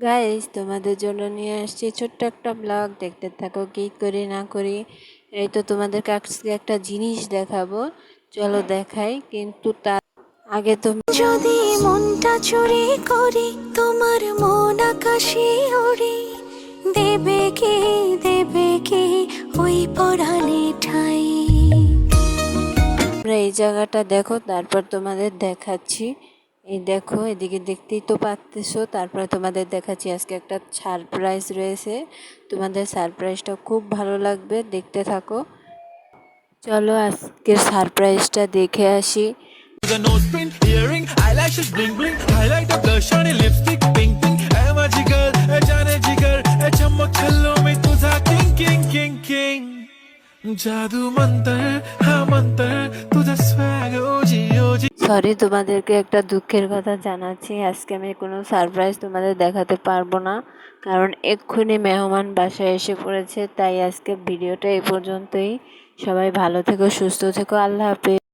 Guys তোমাদের জন্য নিয়ে আসছি ছোট্ট একটা ব্লগ দেখতে থাকো কি করি না করি। এই তো তোমাদের কাছে একটা জিনিস দেখাবো। চলো দেখাই কিন্তু তার আগে তুমি যদি মনটা চুরি করি তোমার মন আকাশে ওড়ে। দেবে কি দেবে কি ওই পরাণে ঠাই। এই জায়গাটা দেখো তারপর তোমাদের দেখাচ্ছি। এই দেখো এদিকে দেখতেই তো পাচ্তেছো। তারপরে তোমাদের দেখাচ্ছি আজকে একটা সারপ্রাইজ রয়েছে। তোমাদের সারপ্রাইজটা খুব ভালো লাগবে দেখতে থাকো। চলো আজকের সারপ্রাইজটা দেখে আসি। The nose print, earring, sorry তোমাদেরকে একটা দুঃখের কথা জানাচ্ছি। আজকে আমি কোনো সারপ্রাইজ তোমাদের দেখাতে পারব না, কারণ এক্ষুনি মেহমান বাসায় এসে পড়েছে, তাই আজকে ভিডিওটা এই পর্যন্তই। সবাই ভালো থেকো, সুস্থ থেকো, আল্লাহ হাফেজ।